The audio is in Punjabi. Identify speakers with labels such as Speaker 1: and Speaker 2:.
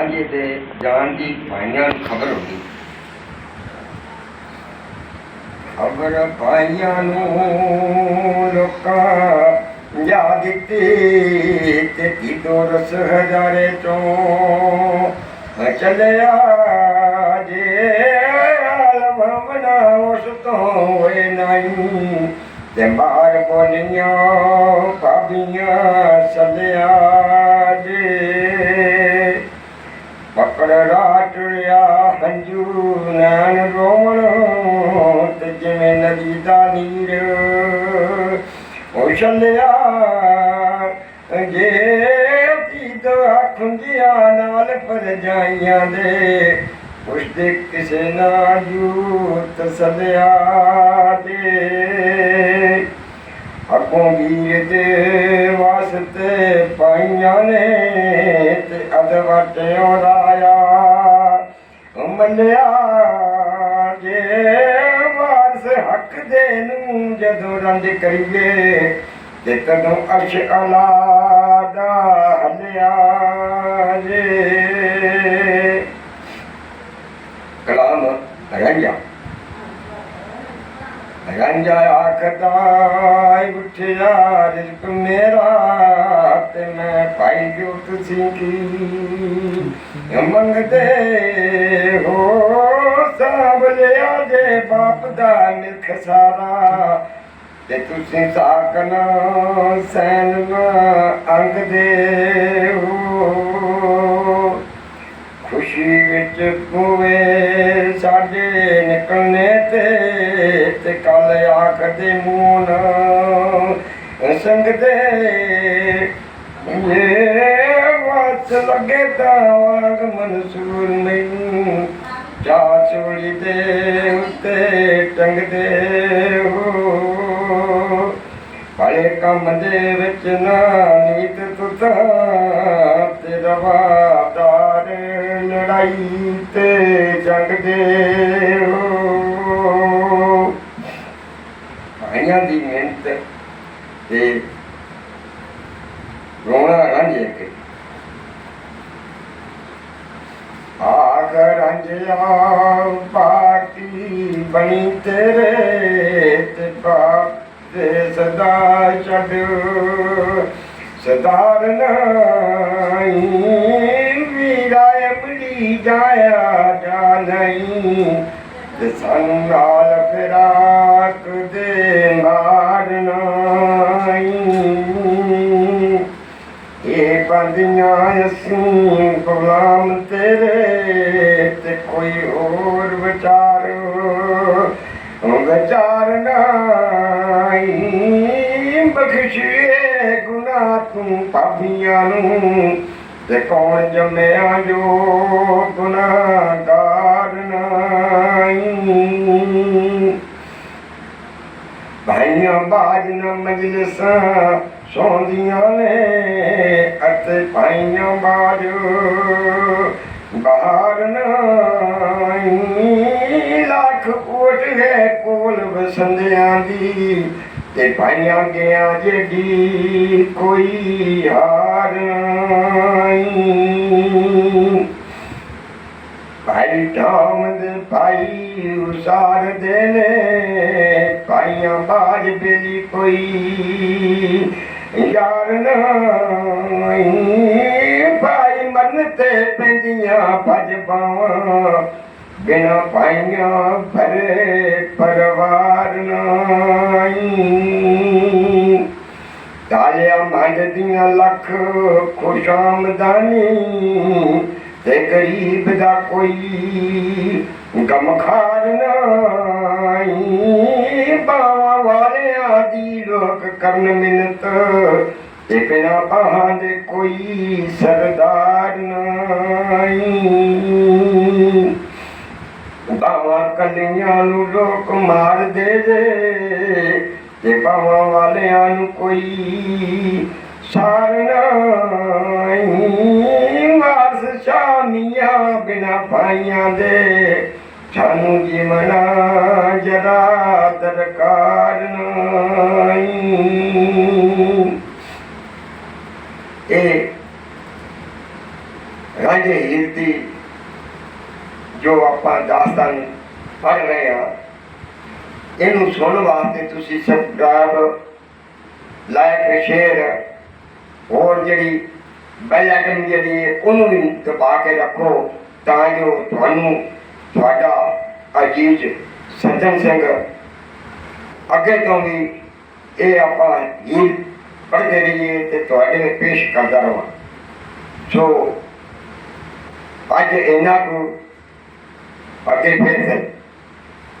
Speaker 1: ਰਾਂਝੇ ਦੇ ਜਾਣ ਦੀ ਭਾਈਆਂ ਖਬਰ ਹੋ ਖਬਰ ਭਾਈਆਂ ਨੂੰ ਲੋਕਾਂ ਜਾ ਦਿੱਤੀ ਤੇ ਕੀਦੋ ਰਸ ਹਜ਼ਾਰੇ ਤੋਂ ਚੱਲਿਆ ਜੇ ਆਲਮਨਾ ਉਸ ਤੋਂ ਹੋਏ ਨਹੀਂ ਤੇ ਬਾਹਰ ਬੋਲੀਆਂ ਪਾਬੀਆਂ ਸੱਲਿਆ ਜੇ। ਪਕੜ ਰਾਟਿਆ ਹੰਝੂ ਨੈਣ ਰੋਣ ਤੇ ਜਿਵੇਂ ਨਦੀ ਦਾ ਨੀਰ। ਉਹ ਛੱਲਿਆ, ਜੇ ਤੀਤ ਖੁੰਝਿਆ ਨਾਲ ਪਰਜਾਈਆਂ ਦੇ ਉਸ ਦੇ ਕਿਸੇ ਨਾ ਜੂਤ ਸਲਿਆ ਦੇ। ਅੱਗੋਂ ਵੀਰ ਦੇ ਵਾਸਤੇ ਪਾਈਆਂ ਨੇ ਤੇ ਅਦਵਟਿਓ ਰਾਇਆ ਮੱਲਿਆ ਜੇ ਵਾਰਸ ਹੱਕ ਦੇ ਨੂੰ ਜਦੋਂ ਰੰਜ ਕਰੀਏ, ਤੇ ਤਦੋਂ ਅਰਸ਼ ਅਲਾ ਦਾ ਹਲਿਆ ਜੇ। ਕਲਾਮ ਰੰਜਾ। ਰੰਜਾ ਆਖਦਾ ਉੱਠਿਆ ਰਿਜ਼ਕ ਮੇਰਾ, ਤੇ ਮੈਂ ਪਾਈ ਜੋ ਤੁਸੀਂ ਕੀ? ਮੰਗਦੇ ਸਭ ਜੇ ਬਾਪ ਦਾ ਮਿਲਕ ਸਾਰਾ ਤੇ ਤੁਸੀਂ ਸਾਕਨ ਸੈਨ ਅੰਗ ਦੇ ਹੋ ਖੁਸ਼ੀ ਵਿੱਚ ਪੂਵੇ ਸਾਡੇ ਨਿਕਲਨੇ ਤੇ ਤੇ ਕੱਲ ਆਖਦੇ ਮੂਨ ਸੰਗ ਦੇ ਇਹ ਵਾਸ ਲਗੇ ਤਾਂ ਵਾਗ ਮਨਸੂਰ ਨਹੀਂ ਚਾ ਚੋਲੀ ਦੇ ਉੱਤੇ ਟੰਗਦੇ ਹੋ। ਭਲੇ ਕੰਮ ਦੇ ਵਿੱਚ ਨਾ ਨੀਤ ਤੁਤਾ ਤੇ ਰਵਾਦਾਰ ਲੜਾਈ ਤੇ ਜੰਗ ਦੇ ਹੋ। ਭਾਈਆਂ ਦੀ ਮਿਹਨਤ ਤੇ ਰੋਣਾ ਰਾਂਝੇ ਕੇ ਆਖ ਰਾਂਝਿਆ ਪਾਕੀ ਬਣੀ ਤੇਰੇ ਤੇ ਬਾਪ ਤੇ ਸਦਾ ਛੱਡ ਸਦਾਰ ਨਹੀਂ ਵੀਰਾ ਅਮੜੀ ਜਾਇਆ ਜਾ ਨਹੀਂ ਤੇ ਸਾਨੂੰ ਨਾਲ ਫਿਰਾਕ ਦੇ ਮਾਰ ਨਹੀਂ ਇਹ ਬੰਦੀਆਂ ਅਸੀਂ ਗੁਲਾਮ ਤੇਰੇ ਤੇ ਕੋਈ ਹੋਰ ਵਿਚਾਰ ਵਿਚਾਰ ਨਹੀਂ। ਬਖਸ਼ੀਏ ਗੁਨਾਹ ਤੂੰ ਪਾਪੀਆਂ ਨੂੰ, ਤੇ ਕੌਣ ਜੰਮਿਆ ਜੋ ਗੁਨਾਹਗਾਰ ਨਹੀਂ। ਭਾਈਆਂ ਬਾਜ ਨਾ ਮਜਲਸਾਂ ਸੌਂਦੀਆਂ ਨੇ, ਅਤੇ ਭਾਈਆਂ ਬਾਜ ਬਾਹਰ ਨਹੀਂ ਕੋਲ ਦੀ ਤੇ ਭਾਈਆਂ ਗਿਆ ਜਿਹੜੀ ਕੋਈ ਹਾਰ ਨਹੀਂ। ਭਾਈ ਠਾਮ ਦੇ ਭਾਈ ਉਸਾਰ ਦੇ ਨੇ ਭਾਈਆਂ ਬਾਜ ਬੇਲੀ ਕੋਈ ਯਾਰ ਨਹੀਂ। ਭਾਈ ਮਨ ਤੇ ਪੈਂਦੀਆਂ ਭਜ ਪਾਵਾਂ ਬਿਨਾ ਪਾਈਆਂ ਭਰੇ ਪਰਵਾਰ ਨਹੀਂ। ਤਾਲਿਆ ਮੰਗਦੀਆਂ ਲੱਖ ਖੁਸ਼ਾਮਦਾਨੀ ਤੇ ਗਰੀਬ ਦਾ ਕੋਈ ਗਮਖਾਰ ਨਹੀਂ। ਬਾਵਾ ਵਾਲਿਆਂ ਦੀ ਲੋਕ ਕਰਨ ਮਿੰਨਤ ਤੇ ਬਿਨਾ ਬਾਹਾਂ ਦੇ ਕੋਈ ਸਰਦਾਰ ਨਹੀਂ। ਕੱਲੀਆਂ ਨੂੰ ਲੋਕ ਮਾਰ ਦੇ ਦੇ, ਤੇ ਬਾਵਾ ਵਾਲਿਆਂ ਨੂੰ ਕੋਈ ਸਾਰਨਾ ਨਹੀਂ। ਵਾਸ ਸ਼ਾਮੀਆਂ ਬਿਨਾ ਪਾਈਆਂ ਦੇ ਸਾਨੂੰ ਜੀਵਨਾ ਜਰਾ ਦਰਕਾਰ ਨਹੀਂ ਇਹ ਰਾਂਝੇ ਹੀਰ ਦੀ ਜੋ ਆਪਾਂ ਦਾਸਤਾਨ ਪੜ੍ਹ ਰਹੇ ਹਾਂ ਇਹਨੂੰ ਸੁਣਨ ਵਾਸਤੇ ਤੁਸੀਂ ਸਬਸਕ੍ਰਾਈਬ ਲਾਈਕ ਸ਼ੇਅਰ ਹੋਰ ਜਿਹੜੀ ਬੈਲ ਆਈਕਨ ਜਿਹੜੀ ਹੈ, ਉਹਨੂੰ ਵੀ ਦਬਾ ਕੇ ਰੱਖੋ ਤਾਂ ਜੋ ਤੁਹਾਨੂੰ ਤੁਹਾਡਾ ਅਜੀਜ਼ ਸੱਜਣ ਸਿੰਘ ਅੱਗੇ ਤੋਂ ਵੀ ਇਹ ਆਪਾਂ ਗੀਤ ਪੜ੍ਹਦੇ ਰਹੀਏ ਤੇ ਤੁਹਾਡੇ ਲਈ ਪੇਸ਼ ਕਰਦਾ ਰਹਾਂ ਸੋ ਅੱਜ ਇਹਨਾਂ ਨੂੰ ਅੱਗੇ ਫਿਰ